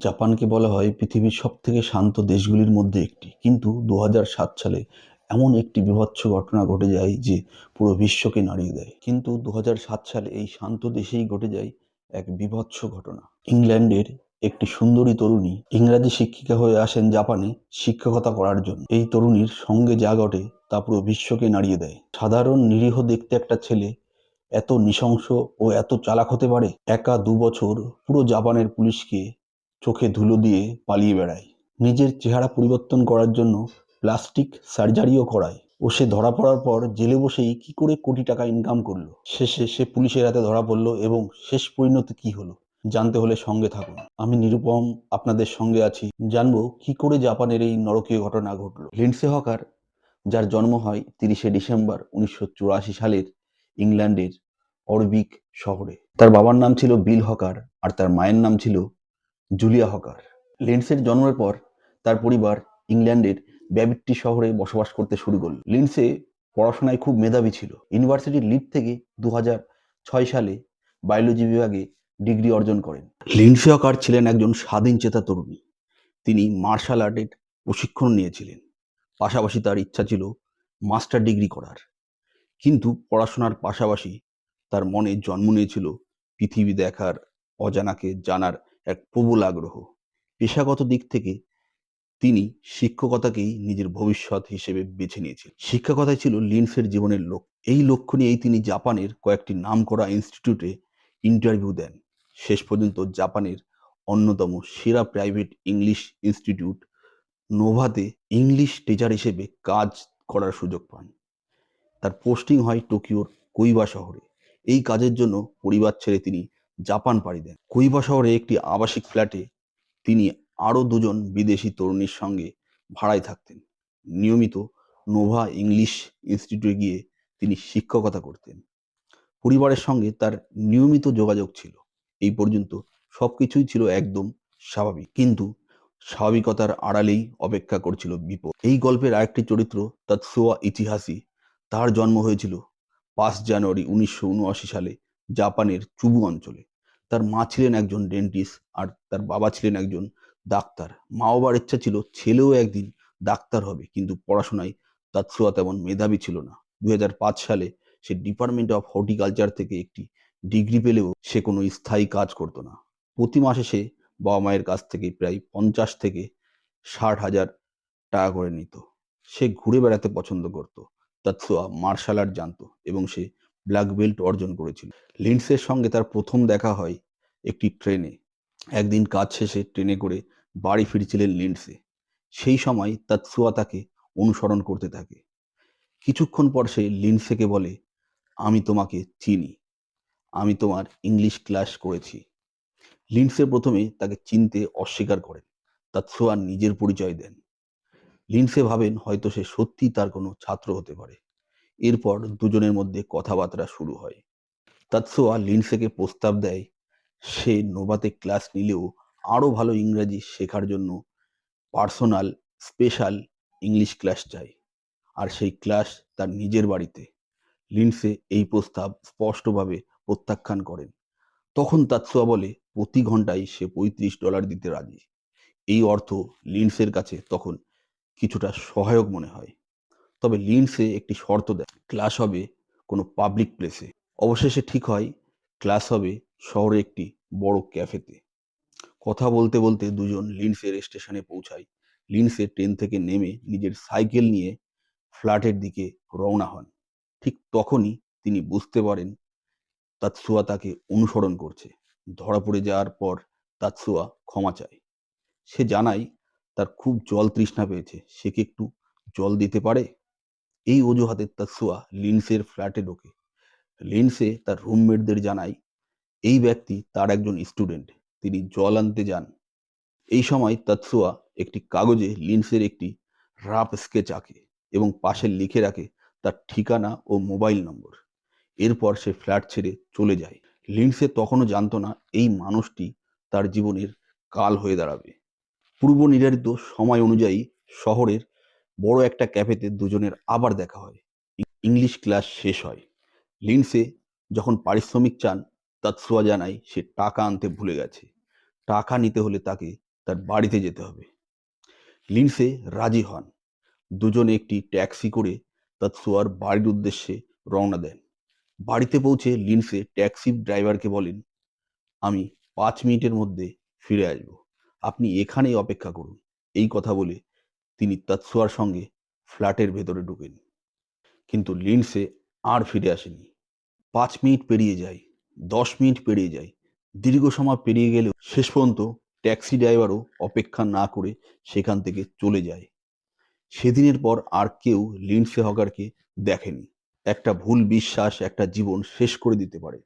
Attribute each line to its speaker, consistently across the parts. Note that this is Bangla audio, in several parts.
Speaker 1: জাপানকে বলা হয় পৃথিবীর সবথেকে শান্ত দেশগুলির মধ্যে একটি। কিন্তু দু সালে এমন একটি বীভৎস ঘটনা ঘটে যায় যে পুরো বিশ্বকে নাড়িয়ে দেয়। কিন্তু দু সালে এই শান্ত দেশেই ঘটে যায় এক বীভৎস ঘটনা। ইংল্যান্ডের একটি সুন্দরী তরুণী ইংরাজি শিক্ষিকা হয়ে আসেন জাপানে শিক্ষকতা করার জন্য। এই তরুণীর সঙ্গে যা ঘটে তা পুরো বিশ্বকে নাড়িয়ে দেয়। সাধারণ নিরীহ দেখতে একটা ছেলে এত নৃশংস ও এত চালাক হতে পারে? একা দু বছর পুরো জাপানের পুলিশকে চোখে ধুলো দিয়ে পালিয়ে বেড়ায়। নিজের চেহারা পরিবর্তন করার জন্য প্লাস্টিক সার্জারিও করায়। ও সে ধরা পড়ার পর জেলে বসেই কি করে কোটি টাকা ইনকাম করল? শেষে সে পুলিশের হাতে ধরা পড়ল এবং শেষ পরিণতি কি হলো? জানতে হলে সঙ্গে থাকুন। আমি নিরুপম, আপনাদের সঙ্গে আছি। জানব কি করে জাপানের এই নরকীয় ঘটনা ঘটলো। লিন্ডসে হকার, যার জন্ম হয় তিরিশে ডিসেম্বর উনিশশো চুরাশি সালের ইংল্যান্ডের অরবিক শহরে। তার বাবার নাম ছিল বিল হকার আর তার মায়ের নাম ছিল জুলিয়া হকার। লিন্ডসের জন্মের পর তার পরিবার ইংল্যান্ডের ব্যাবিট্টি শহরে বসবাস করতে শুরু করল। লিন্ডসে পড়াশোনায় খুব মেধাবী ছিল। ইউনিভার্সিটির লিড থেকে দু ছয় সালে বায়োলজি বিভাগে ডিগ্রি অর্জন করেন। লিন্ডসে হকার ছিলেন একজন স্বাধীন চেতা তরুণী। তিনি মার্শাল আর্টের প্রশিক্ষণ নিয়েছিলেন। পাশাপাশি তার ইচ্ছা ছিল মাস্টার ডিগ্রি করার। কিন্তু পড়াশোনার পাশাপাশি তার মনে জন্ম নিয়েছিল পৃথিবী দেখার, অজানাকে জানার এক প্রবল আগ্রহ। পেশাগত দিক থেকে তিনি শিক্ষকতাকেই নিজের ভবিষ্যৎ হিসেবে বেছে নিয়েছিলেন। শিক্ষকতাই ছিল লিন্সের জীবনের লক্ষ্য। এই লক্ষ্য নিয়েই তিনি জাপানের কয়েকটি নামকরা ইনস্টিটিউটে ইন্টারভিউ দেন। শেষ পর্যন্ত জাপানের অন্যতম সেরা প্রাইভেট ইংলিশ ইনস্টিটিউট নোভাতে ইংলিশ টিচার হিসেবে কাজ করার সুযোগ পান। তার পোস্টিং হয় টোকিওর কৈবা শহরে। এই কাজের জন্য পরিবার ছেড়ে তিনি জাপান পাড়ি দেন। কৈবা শহরে একটি আবাসিক ফ্ল্যাটে তিনি আরও দুজন বিদেশি তরুণীর সঙ্গে ভাড়ায় থাকতেন। নিয়মিত নোভা ইংলিশ ইনস্টিটিউটে গিয়ে তিনি শিক্ষকতা করতেন। পরিবারের সঙ্গে তার নিয়মিত যোগাযোগ ছিল। এই পর্যন্ত সবকিছুই ছিল একদম স্বাভাবিক। কিন্তু স্বাভাবিকতার আড়ালেই অপেক্ষা করছিল বিপদ। এই গল্পের আরেকটি চরিত্র তাৎসোয়া ইতিহাসই তার জন্ম হয়েছিল পাঁচ জানুয়ারি উনিশশো উনআশি সালে জাপানের চুবু অঞ্চলে। তার মা ছিলেন একজন ডেন্টিস্ট আর তার বাবা ছিলেন একজন ডাক্তার। মা বাবার ইচ্ছা ছিল ছেলেও একদিন ডাক্তার হবে, কিন্তু পড়াশোনায় তাৎসুয়া তেমন মেধাবী ছিল না। দুই সালে সে ডিপার্টমেন্ট অফ হর্টিকালচার থেকে একটি ডিগ্রি পেলেও সে কোনো স্থায়ী কাজ করতো না। প্রতি মাসে সে বাবা মায়ের কাছ থেকে প্রায় পঞ্চাশ থেকে ষাট হাজার টাকা করে নিত। সে ঘুরে বেড়াতে পছন্দ করত তাৎসুয়া মার্শাল আর্ট জানতো এবং সে ব্ল্যাক বেল্ট অর্জন করেছিল। লিন্ডসের সঙ্গে তার প্রথম দেখা হয় একটি ট্রেনে। একদিন কাজ শেষে ট্রেনে করে বাড়ি ফিরছিলেন লিন্ডসে। সেই সময় তাৎসুয়া তাকে অনুসরণ করতে থাকে। কিছুক্ষণ পর সে লিন্ডসেকে বলে, আমি তোমাকে চিনি। আমি তোমার ইংলিশ ক্লাস করেছি। লিন্ডসে প্রথমে তাকে চিনতে অস্বীকার করেন। তাৎসুয়া নিজের পরিচয় দেন। লিন্ডসে ভাবেন হয়তো সে সত্যি তার কোনো ছাত্র হতে পারে। এরপর দুজনের মধ্যে কথাবার্তা শুরু হয়। তাৎসুয়া লিন্ডসেকে প্রস্তাব দেয়, সে নোভাতে ক্লাস নিলেও আরও ভালো ইংরাজি শেখার জন্য পার্সোনাল, স্পেশাল ইংলিশ ক্লাস চাই আর সেই ক্লাস তার নিজের বাড়িতে। লিন্ডসে এই প্রস্তাব স্পষ্টভাবে প্রত্যাখ্যান করেন। তখন তাৎসোয়া বলে, প্রতি ঘন্টায় সে পঁয়ত্রিশ ডলার দিতে রাজি। এই অর্থ লিন্ডসের কাছে তখন কিছুটা সহায়ক মনে হয়। তবে লিন্ডসে একটি শর্ত দেয়, ক্লাস হবে কোনো পাবলিক প্লেসে অবশেষে ঠিক হয়, ক্লাস হবে শহরে একটি বড় ক্যাফেতে। কথা বলতে বলতে দুজন লিন্সের স্টেশনে পৌঁছায়। লিন্সে ট্রেন থেকে নেমে নিজের সাইকেল নিয়ে ফ্ল্যাটের দিকে রওনা হন। ঠিক তখনই তিনি বুঝতে পারেন তাৎসুয়া তাকে অনুসরণ করছে। ধরা পড়ে যাওয়ার পর তাৎসুয়া ক্ষমা চায়। সে জানায়, তার খুব জল তৃষ্ণা পেয়েছে। সে কি একটু জল দিতে পারে? এই অজুহাতে তাৎসুয়া লিন্সের ফ্ল্যাটে ঢোকে। লিন্সে তার রুমমেটদের জানায়, এই ব্যক্তি তার একজন স্টুডেন্ট, তিনি জল আনতে যান। এই সময় তাৎসুয়া একটি কাগজে লিন্সের একটি রাফ স্কেচ আঁকে এবং পাশে লিখে রাখে তার ঠিকানা ও মোবাইল নম্বর। এরপর সে ফ্ল্যাট ছেড়ে চলে যায়। লিন্সে তখনও জানতো না এই মানুষটি তার জীবনের কাল হয়ে দাঁড়াবে। পূর্ব নির্ধারিত সময় অনুযায়ী শহরের বড় একটা ক্যাফেতে দুজনের আবার দেখা হয়। ইংলিশ ক্লাস শেষ হয়। লিন্সে যখন পারিশ্রমিক চান তাৎসুয়া জানায় সে টাকা আনতে ভুলে গেছে। টাকা নিতে হলে তাকে তার বাড়িতে যেতে হবে। লিন্সে রাজি হন। দুজনে একটি ট্যাক্সি করে তাৎসুয়ার বাড়ির উদ্দেশ্যে রওনা দেন। বাড়িতে পৌঁছে লিন্সে ট্যাক্সি ড্রাইভারকে বলেন, আমি পাঁচ মিনিটের মধ্যে ফিরে আসব। আপনি এখানেই অপেক্ষা করুন। এই কথা বলে তিনি তৎসুয়ার সঙ্গে ফ্ল্যাটের ভেতরে ঢুকেন। কিন্তু লিন্ডসে আর ফিরে আসেনি। পাঁচ মিনিট পেরিয়ে যায়, দশ মিনিট পেরিয়ে যায়, দীর্ঘ সময় পেরিয়ে গেলেও শেষ পর্যন্ত ট্যাক্সি ড্রাইভারও অপেক্ষা না করে সেখান থেকে চলে যায়। সেদিনের পর আর কেউ লিন্ডসে হকারকে দেখেনি। একটা ভুল বিশ্বাস, একটা জীবন শেষ করে দিতে পারে।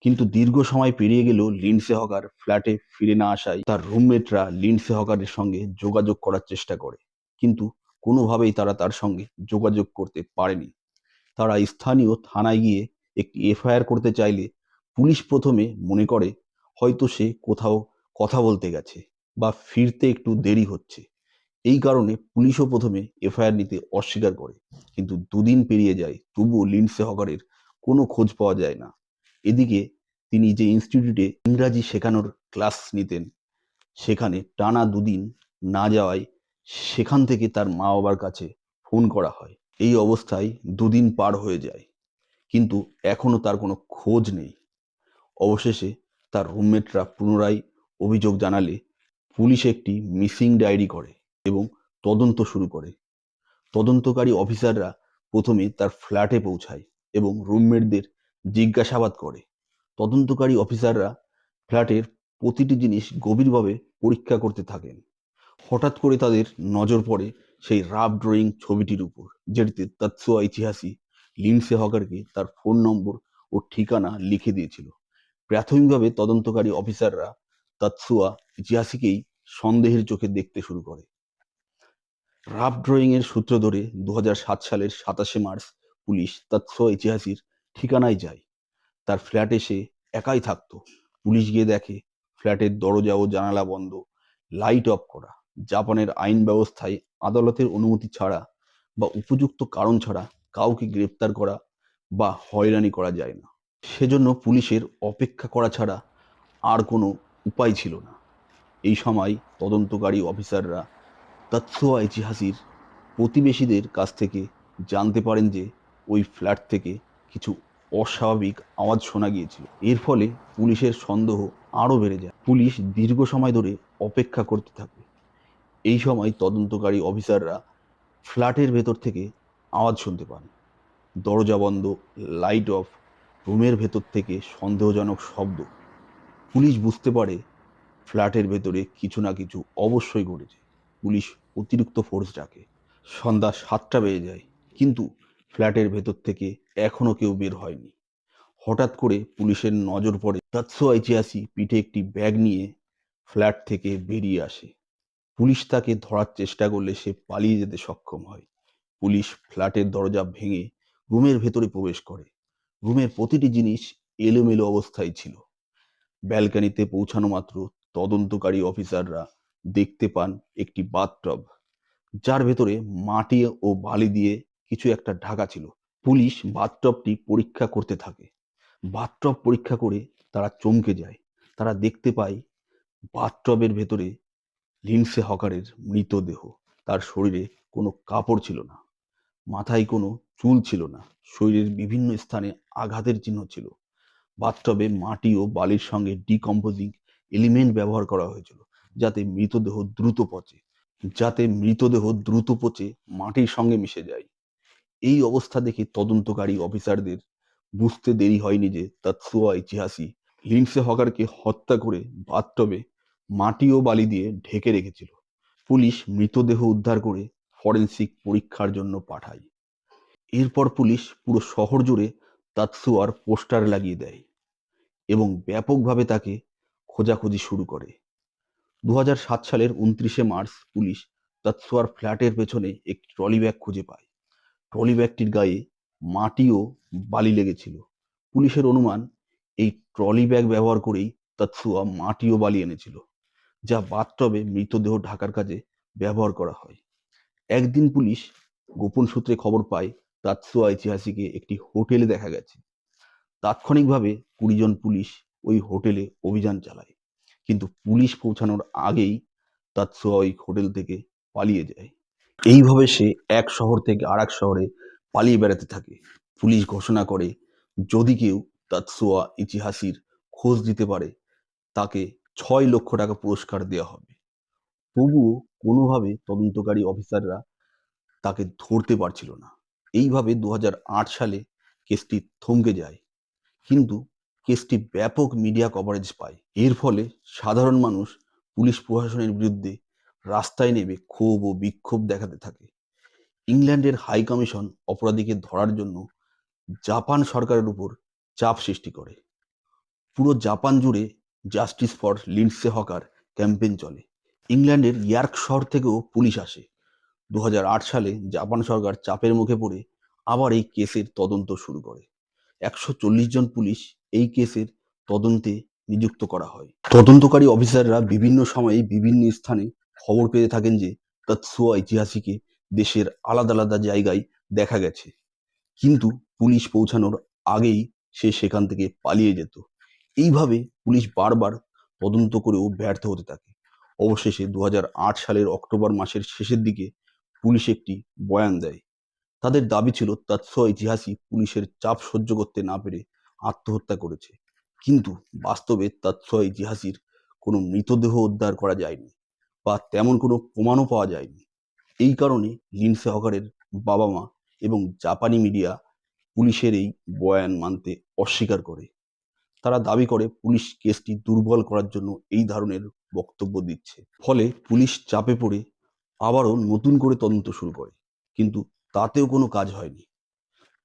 Speaker 1: কিন্তু দীর্ঘ সময় পেরিয়ে গেলেও লিন্ডসে হকার ফ্ল্যাটে ফিরে না আসায় তার রুমমেটরা লিন্ডসে হকারের সঙ্গে যোগাযোগ করার চেষ্টা করে। কিন্তু কোনোভাবেই তারা তার সঙ্গে যোগাযোগ করতে পারেনি। তারা স্থানীয় থানায় গিয়ে একটি এফআইআর করতে চাইলে পুলিশ প্রথমে মনে করে, হয়তো সে কোথাও কথা বলতে গেছে বা ফিরতে একটু দেরি হচ্ছে। এই কারণে পুলিশও প্রথমে এফআইআর নিতে অস্বীকার করে। কিন্তু দুদিন পেরিয়ে যায়, তবুও লিন্ডসে হকারের কোনো খোঁজ পাওয়া যায় না। এদিকে তিনি যে ইনস্টিটিউটে ইংরাজি শেখানোর ক্লাস নিতেন, সেখানে টানা দুদিন না যাওয়ায় সেখান থেকে তার মা বাবার কাছে ফোন করা হয়। এই অবস্থায় দুদিন পার হয়ে যায়, কিন্তু এখনও তার কোনো খোঁজ নেই। অবশেষে তার রুমমেটরা পুনরায় অভিযোগ জানালে পুলিশ একটি মিসিং ডায়েরি করে এবং তদন্ত শুরু করে। তদন্তকারী অফিসাররা প্রথমে তার ফ্ল্যাটে পৌঁছায় এবং রুমমেটদের জিজ্ঞাসাবাদ করে। তদন্তকারী অফিসাররা ফ্ল্যাটের প্রতিটি জিনিস গভীরভাবে পরীক্ষা করতে থাকেন। হঠাৎ করে তাদের নজর পড়ে সেই রাফ ড্রয়িং ছবিটির উপর, যেটিতে তাৎসুয়া ইতিহাসী লিন্সে হকারকে তার ফোন নম্বর ও ঠিকানা লিখে দিয়েছিল। প্রাথমিকভাবে তদন্তকারী অফিসাররা তাৎসুয়া ইতিহাসীকেই সন্দেহের চোখে দেখতে শুরু করে। রাফ ড্রয়িং এর সূত্র ধরে দু হাজার সাত সালের সাতাশে মার্চ পুলিশ তাৎসুয়া ইতিহাসীর ঠিকানায় যায়। তার ফ্ল্যাটে সে একাই থাকতো। পুলিশ গিয়ে দেখে, ফ্ল্যাটের দরজা ও জানালা বন্ধ, লাইট অফ করা। জাপানের আইন ব্যবস্থায় আদালতের অনুমতি ছাড়া বা উপযুক্ত কারণ ছাড়া কাউকে গ্রেপ্তার করা বা হয়রানি করা যায় না। সেজন্য পুলিশের অপেক্ষা করা ছাড়া আর কোনো উপায় ছিল না। এই সময় তদন্তকারী অফিসাররা তাৎসুয়া ইতিহাসির প্রতিবেশীদের কাছ থেকে জানতে পারেন যে ওই ফ্ল্যাট থেকে কিছু অস্বাভাবিক আওয়াজ শোনা গিয়েছিল। এর ফলে পুলিশের সন্দেহ আরও বেড়ে যায়। পুলিশ দীর্ঘ সময় ধরে অপেক্ষা করতে থাকে এই সময় তদন্তকারী অফিসাররা ফ্ল্যাটের ভেতর থেকে আওয়াজ শুনতে পান। দরজা বন্ধ, লাইট অফ, রুমের ভেতর থেকে সন্দেহজনক শব্দ। পুলিশ বুঝতে পারে ফ্ল্যাটের ভেতরে কিছু না কিছু অবশ্যই ঘটেছে। পুলিশ অতিরিক্ত ফোর্স ডাকে। সন্ধ্যা সাতটা বেজে যায়, কিন্তু ফ্ল্যাটের ভেতর থেকে এখনও কেউ বের হয়নি। হঠাৎ করে পুলিশের নজর পড়ে। তাৎসো পিঠে একটি ব্যাগ নিয়ে ফ্ল্যাট থেকে বেরিয়ে আসে। পুলিশ তাকে ধরার চেষ্টা করলে সে পালিয়ে যেতে সক্ষম হয়। পুলিশ ফ্ল্যাটের দরজা ভেঙে রুমের ভেতরে প্রবেশ করে। রুমের প্রতিটি জিনিস এলোমেলো অবস্থায় ছিল। ব্যালকানিতে পৌঁছানো মাত্র তদন্তকারী অফিসাররা দেখতে পান একটি বাথটব, যার ভেতরে মাটি ও বালি দিয়ে কিছু একটা ঢাকা ছিল। পুলিশ বাথটবটি পরীক্ষা করতে থাকে। বাথটব পরীক্ষা করে তারা চমকে যায়। তারা দেখতে পায় বাথটবের ভেতরে লিন্সে হকারের মৃতদেহ। তার শরীরে কোনো কাপড় ছিল না। মাথায় কোনো চুল ছিল না। শরীরের বিভিন্ন স্থানে আঘাতের চিহ্ন ছিল। বাথটবে, মাটি ও বালির সঙ্গে ডিকম্পোজিং এলিমেন্ট ব্যবহার করা হয়েছিল, যাতে মৃতদেহ দ্রুত পচে, যাতে মৃতদেহ দ্রুত পচে মাটির সঙ্গে মিশে যায়। এই অবস্থা দেখে তদন্তকারী অফিসারদের বুঝতে দেরি হয়নি যে তাৎসুয়া ইতিহাসী লিন্সে হকারকে হত্যা করে বাথটবে মাটি ও বালি দিয়ে ঢেকে রেখেছিল। পুলিশ মৃতদেহ উদ্ধার করে ফরেন্সিক পরীক্ষার জন্য পাঠায়। এরপর পুলিশ পুরো শহর জুড়ে তাৎসুয়ার পোস্টার লাগিয়ে দেয় এবং ব্যাপকভাবে তাকে খোঁজাখুঁজি শুরু করে। দু হাজার সাত সালের উনত্রিশে মার্চ পুলিশ তাৎসুয়ার ফ্ল্যাটের পেছনে একটি ট্রলি ব্যাগ খুঁজে পায়। ট্রলি ব্যাগটির গায়ে মাটি ও বালি লেগেছিল। পুলিশের অনুমান, এই ট্রলি ব্যাগ ব্যবহার করেই তাৎসুয়া মাটি ও বালি এনেছিল। যা বাথটবে মৃতদেহ ঢাকার কাজে ব্যবহার করা হয়। একদিন পুলিশ গোপন সূত্রে খবর পায় তাৎসুয়া ইতিহাসীকে একটি হোটেলে দেখা গেছে। তাৎক্ষণিকভাবে কুড়ি জন পুলিশ ওই হোটেলে অভিযান চালায়, কিন্তু পুলিশ পৌঁছানোর আগেই তাৎসুয়া ওই হোটেল থেকে পালিয়ে যায়। এইভাবে সে এক শহর থেকে আর শহরে পালিয়ে বেড়াতে থাকে। পুলিশ ঘোষণা করে, যদি কেউ তাৎসুয়া ইতিহাসির খোঁজ দিতে পারে, তাকে ছয় লক্ষ টাকা পুরস্কার দেওয়া হবে। তবুও কোনোভাবে তদন্তকারী অফিসাররা তাকে ধরতে পারছিল না। এইভাবে দু হাজার আট সালে কেসটি থমকে যায়। কিন্তু কেসটি ব্যাপক মিডিয়া কভারেজ পায়। এর ফলে সাধারণ মানুষ পুলিশ প্রশাসনের বিরুদ্ধে রাস্তায় নেমে ক্ষোভ ও বিক্ষোভ দেখাতে থাকে। ইংল্যান্ডের হাই কমিশন অপরাধীকে ধরার জন্য জাপান সরকারের উপর চাপ সৃষ্টি করে। পুরো জাপান জুড়ে justice for Lindsay Hawker campaign চলে। ইংল্যান্ডের ইয়ার্ক শহর থেকেও পুলিশ আসে। দু হাজার আট সালে জাপান সরকার চাপের মুখে পড়ে আবার এই কেসের তদন্ত শুরু করে। একশো চল্লিশ জন পুলিশ এই কেসের তদন্তে নিযুক্ত করা হয়। তদন্তকারী অফিসাররা বিভিন্ন সময়ে বিভিন্ন স্থানে খবর পেয়ে থাকেন যে তাৎসুয়া ইতিহাসীকে দেশের আলাদা আলাদা জায়গায় দেখা গেছে। কিন্তু পুলিশ পৌঁছানোর আগেই সে সেখান থেকে পালিয়ে যেত। এইভাবে পুলিশ বারবার তদন্ত করেও ব্যর্থ হতে থাকে। অবশেষে দু হাজার আট সালের অক্টোবর মাসের শেষের দিকে পুলিশ একটি বয়ান দেয়। তাদের দাবি ছিল তাৎসুয়া ইতিহাসী পুলিশের চাপ সহ্য করতে না পেরে আত্মহত্যা করেছে। কিন্তু বাস্তবে তাৎসুয়া ইতিহাসীর কোনো মৃতদেহ উদ্ধার করা যায়নি বা তেমন কোনো প্রমাণও পাওয়া যায়নি। এই কারণে লিন্সে হকারের বাবা মা এবং জাপানি মিডিয়া পুলিশের এই বয়ান মানতে অস্বীকার করে। তারা দাবি করে পুলিশ কেসটি দুর্বল করার জন্য এই ধরনের বক্তব্য দিচ্ছে। ফলে পুলিশ চাপে পড়ে আবারও নতুন করে তদন্ত শুরু করে। কিন্তু তাতেও কোনো কাজ হয়নি।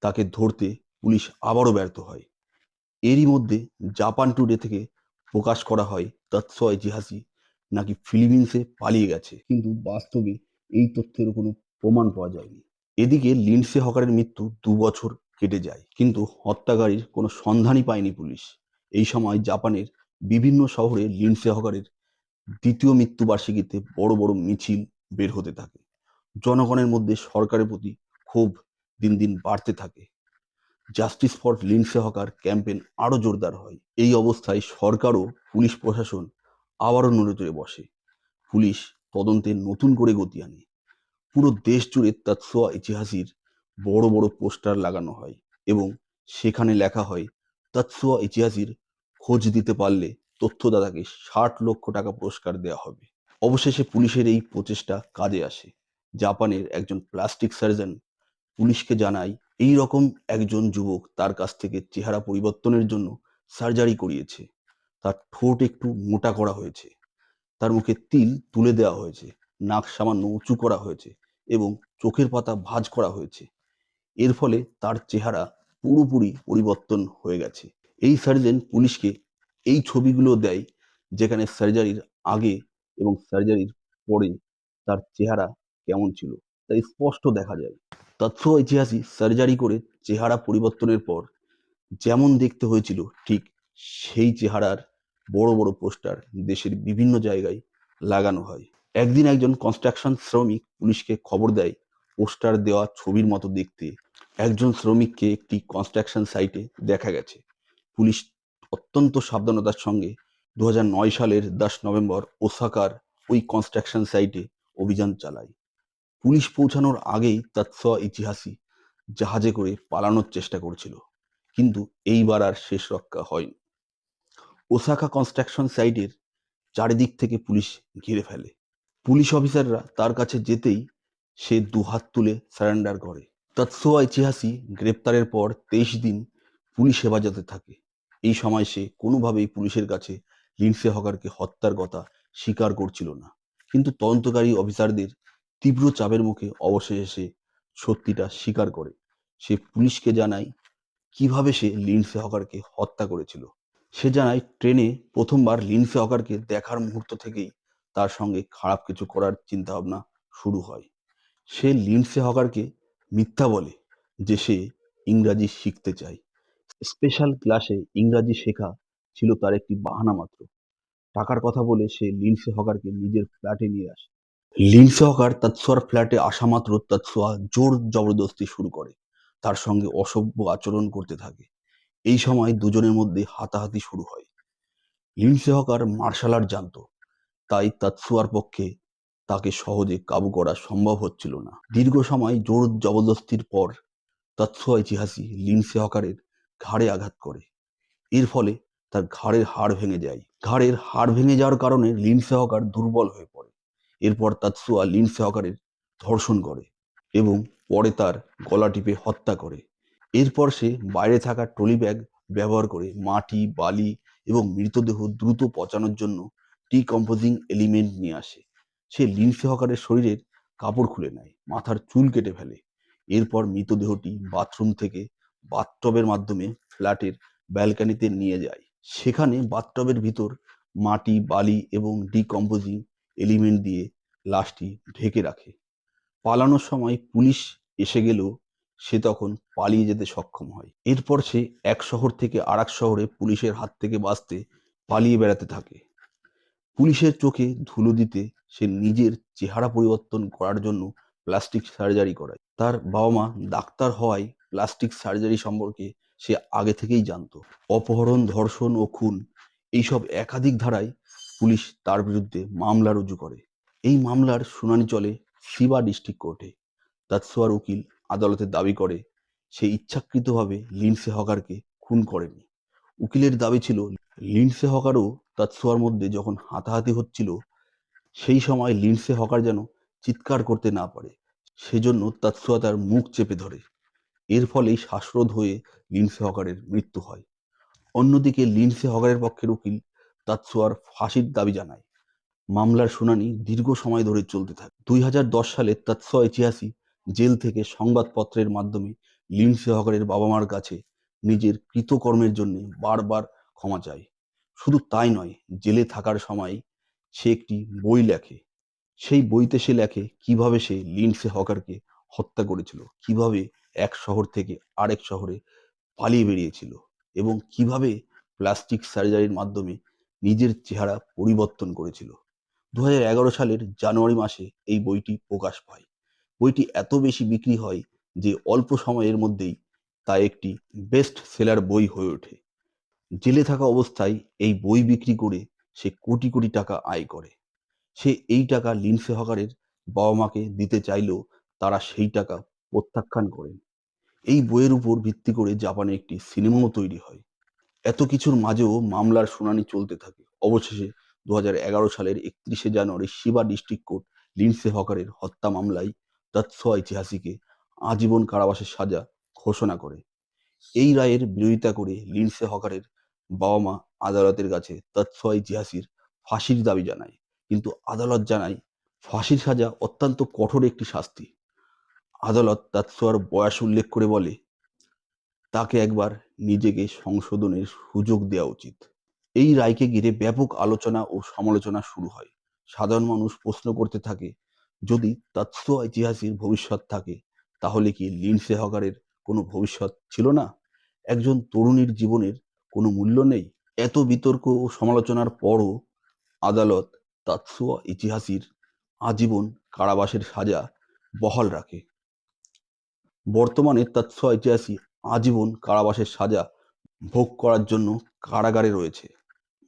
Speaker 1: তাকে ধরতে পুলিশ আবারও ব্যর্থ হয়। এরই মধ্যে জাপান টুডে থেকে প্রকাশ করা হয়, তাৎসয় ইতিহাসী নাকি ফিলিপিন্সে পালিয়ে গেছে। কিন্তু বাস্তবে এই তথ্যের কোনো প্রমাণ পাওয়া যায়নি। এদিকে লিন্ডসে হকারের মৃত্যু দু বছর কেটে যায়। কিন্তু হত্যাকারীর কোনো সন্ধানই পায়নি পুলিশ। এই সময় জাপানের বিভিন্ন শহরে লিন্ডসে হকারের দ্বিতীয় মৃত্যুবার্ষিকীতে বড় বড় মিছিল বের হতে থাকে। জনগণের মধ্যে সরকারের প্রতি ক্ষোভ দিন দিন বাড়তে থাকে। Justice for Lindsay Hawker campaign আরও জোরদার হয়। এই অবস্থায় সরকার ও পুলিশ প্রশাসন আবারও নড়ে চড়ে বসে। পুলিশ তদন্তে নতুন করে গতি আনে। পুরো দেশ জুড়ে তাৎসোয়া ইতিহাসের বড় বড় পোস্টার লাগানো হয় এবং সেখানে লেখা হয়, তাৎসোয়া ইতিহাসের খোঁজ দিতে পারলে তথ্যদাতাকে ষাট লক্ষ টাকা পুরস্কার দেওয়া হবে। অবশেষে পুলিশের এই প্রচেষ্টা কাজে আসে। জাপানের একজন প্লাস্টিক সার্জন পুলিশকে জানায়, এই রকম একজন যুবক তার কাছ থেকে চেহারা পরিবর্তনের জন্য সার্জারি করিয়েছে। তার ঠোঁট একটু মোটা করা হয়েছে। তার মুখে তিল তুলে দেওয়া হয়েছে। নাক সামান্য উঁচু করা হয়েছে এবং চোখের পাতা ভাঁজ করা হয়েছে। এর ফলে তার চেহারা পুরোপুরি পরিবর্তন হয়ে গেছে। এই সার্জন পুলিশকে এই ছবিগুলো দেয় যেখানে সার্জারির আগে এবং সার্জারির পরে তার চেহারা কেমন ছিল, তা স্পষ্ট দেখা যায়। তথ্য ইতিহাসই সার্জারি করে চেহারা পরিবর্তনের পর যেমন দেখতে হয়েছিল ঠিক সেই চেহারার বড় বড় পোস্টার দেশের বিভিন্ন জায়গায় লাগানো হয়। একদিন একজন কনস্ট্রাকশন শ্রমিক পুলিশকে খবর দেয়, পোস্টার দেওয়া ছবির মতো দেখতে। একজন শ্রমিককে একটি কনস্ট্রাকশন সাইটে দেখা গেছে। পুলিশ অত্যন্ত সাবধানতার সঙ্গে দু সালের দশ নভেম্বর ওসাকার ওই কনস্ট্রাকশন সাইটে অভিযান চালায়। পুলিশ পৌঁছানোর আগেই তাৎসা ইতিহাসী জাহাজে করে পালানোর চেষ্টা করছিল, কিন্তু এইবার আর শেষ রক্ষা হয়নি। ওসাকা কনস্ট্রাকশন সাইটের চারিদিক থেকে পুলিশ ঘিরে ফেলে। পুলিশ অফিসাররা তার কাছে যেতেই সে দুহাত তুলে সারেন্ডার করে। তৎসোয়া ইতিহাসী গ্রেপ্তারের পর তেইশ দিন পুলিশ হেফাজতে থাকে। এই সময় সে কোনোভাবেই পুলিশের কাছে লিন্সে হকারকে হত্যার কথা স্বীকার করছিল না। কিন্তু তদন্তকারী অফিসারদের তীব্র চাপের মুখে অবশেষে সে সত্যিটা স্বীকার করে। সে পুলিশকে জানায়, কীভাবে সে লিন্সে হকারকে হত্যা করেছিল? সে জানায়, ট্রেনে প্রথমবার লিন্সে হকারকে দেখার মুহূর্ত থেকেই তার সঙ্গে খারাপ কিছু করার চিন্তাভাবনা শুরু হয়। সে লিন্সে হকারকে মিথ্যা বলে যে সে ইংরাজি শিখতে চায়। স্পেশাল ক্লাসে ইংরাজি শেখা ছিল তার একটি বাহানা মাত্র। টাকার কথা বলে সে লিন্সে হকারকে নিজের ফ্ল্যাটে নিয়ে আসে। লিন্সে হকার তাৎসোয়ার ফ্ল্যাটে আসা মাত্র তাৎসোয়া জোর জবরদস্তি শুরু করে। তার সঙ্গে অসভ্য আচরণ করতে থাকে। এই সময় দুজনের মধ্যে হাতাহাতি শুরু হয়। লিন্সে হকার মার্শাল আর্ট জানত, তাই তাৎসুয়ার পক্ষে তাকে সহজে কাবু করা সম্ভব হচ্ছিল না। দীর্ঘ সময় জোর জবরদস্তির পর তাৎসুয়া ইতিহাসী লিন্সে হকারের ঘাড়ে আঘাত করে। এর ফলে তার ঘাড়ের হাড় ভেঙে যায়। ঘাড়ের হাড় ভেঙে যাওয়ার কারণে লিন্সে হকার দুর্বল হয়ে পড়ে। এরপর তাৎসুয়া লিন্সে হকারের ধর্ষণ করে এবং পরে তার গলা টিপে হত্যা করে। এরপর সে বাইরে থাকা ট্রলি ব্যাগ ব্যবহার করে মাটি, বালি এবং মৃতদেহ দ্রুত পচানোর জন্য ডিকম্পোজিং এলিমেন্ট নিয়ে আসে। সে লিন্সে হকারের শরীরের কাপড় খুলে নেয়, মাথার চুল কেটে ফেলে। এরপর মৃতদেহটি বাথরুম থেকে বাথটবের মাধ্যমে ফ্ল্যাটের ব্যালকানিতে নিয়ে যায়। সেখানে বাথটবের ভিতর মাটি, বালি এবং ডিকম্পোজিং এলিমেন্ট দিয়ে লাশটি ঢেকে রাখে। পালানোর সময় পুলিশ এসে গেলেও সে তখন পালিয়ে যেতে সক্ষম হয়। এরপর সে এক শহর থেকে আর শহরে পুলিশের হাত থেকে বাঁচতে পালিয়ে বেড়াতে থাকে। পুলিশের চোখে ধুলো দিতে সে নিজের চেহারা পরিবর্তন করার জন্য প্লাস্টিক সার্জারি করায়। তার বাবা মা ডাক্তার হওয়ায় প্লাস্টিক সার্জারি সম্পর্কে সে আগে থেকেই জানত। অপহরণ, ধর্ষণ ও খুন এইসব একাধিক ধারায় পুলিশ তার বিরুদ্ধে মামলা রুজু করে। এই মামলার শুনানি চলে সিবা ডিস্ট্রিক্ট কোর্টে। তাৎসুয়ার উকিল আদালতে দাবি করে, সে ইচ্ছাকৃতভাবে লিন্সে হকারকে খুন করেনি। উকিলের দাবি ছিল লিন্সে হকারও তাৎসুয়ার মধ্যে যখন হাতাহাতি হচ্ছিল, সেই সময় লিন্সে হকার যেন চিৎকার করতে না পারে, সেজন্য তাৎসুয়া তার মুখ চেপে ধরে। এর ফলেই শ্বাসরোধ হয়ে লিন্সে হকারের মৃত্যু হয়। অন্যদিকে লিন্সে হকারের পক্ষের উকিল তাৎসুয়ার ফাঁসির দাবি জানায়। মামলার শুনানি দীর্ঘ সময় ধরে চলতে থাকে। দুই হাজার দশ সালে তাৎসুয়া ইতিহাসী জেল থেকে সংবাদপত্রের মাধ্যমে লিন্সে হকারের বাবা মার কাছে নিজের কৃতকর্মের জন্য বারবার ক্ষমা চায়। শুধু তাই নয়, জেলে থাকার সময় সে একটি বই লেখে। সেই বইতে সে লেখে কীভাবে সে লিন্সে হকারকে হত্যা করেছিল। কীভাবে এক শহর থেকে আরেক শহরে পালিয়ে বেরিয়েছিল এবং কীভাবে প্লাস্টিক সার্জারির মাধ্যমে নিজের চেহারা পরিবর্তন করেছিল। দুহাজার এগারো সালের জানুয়ারি মাসে এই বইটি প্রকাশ পায়। বইটি এত বেশি বিক্রি হয় যে অল্প সময়ের মধ্যেই তা একটি বেস্ট সেলার বই হয়ে ওঠে। জেলে থাকা অবস্থায় এই বই বিক্রি করে সে কোটি কোটি টাকা আয় করে। সে এই টাকা লিন্সে হকারের বাবা মাকে দিতে চাইলেও তারা সেই টাকা প্রত্যাখ্যান করেন। এই বইয়ের উপর ভিত্তি করে জাপানে একটি সিনেমাও তৈরি হয়। এত কিছুর মাঝেও মামলার শুনানি চলতে থাকে। অবশেষে দু হাজার এগারো সালের একত্রিশে January Chiba district court Lindsay হকারের হত্যা মামলায় তাৎসোয়া ইতিহাসীকে আজীবন কারাবাসের সাজা ঘোষণা করে। এই রায়ের বিরোধিতা করে লিন্সে হকারের বাবা মা আদালতের কাছে তাৎসোয়া ইতিহাসীর ফাঁসির দাবি জানায়। কিন্তু আদালত জানায়, ফাঁসির সাজা অত্যন্ত কঠোর একটি শাস্তি। আদালত তাৎসোয়ার বয়স উল্লেখ করে বলে, তাকে একবার নিজেকে সংশোধনের সুযোগ দেওয়া উচিত। এই রায়কে ঘিরে ব্যাপক আলোচনা ও সমালোচনা শুরু হয়। সাধারণ মানুষ প্রশ্ন করতে থাকে, যদি তাৎসোয়া ইতিহাসের ভবিষ্যৎ থাকে, তাহলে কি লিন্সে হকারের কোনো ভবিষ্যৎ ছিল না? একজন তরুণীর জীবনের কোনো মূল্য নেই? এত বিতর্ক ও সমালোচনার পরও আদালত তাৎসুয়া ইতিহাসের আজীবন কারাবাসের সাজা বহাল রাখে। বর্তমানে তার ছয় ইতিহাসী আজীবন কারাবাসের সাজা ভোগ করার জন্য কারাগারে রয়েছে।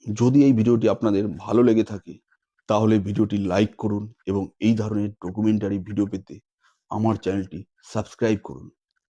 Speaker 1: যদি এই ভিডিওটি আপনাদের ভালো লেগে থাকে, তাহলে ভিডিওটি লাইক করুন এবং এই ধরনের ডকুমেন্টারি ভিডিও পেতে আমার চ্যানেলটি সাবস্ক্রাইব করুন।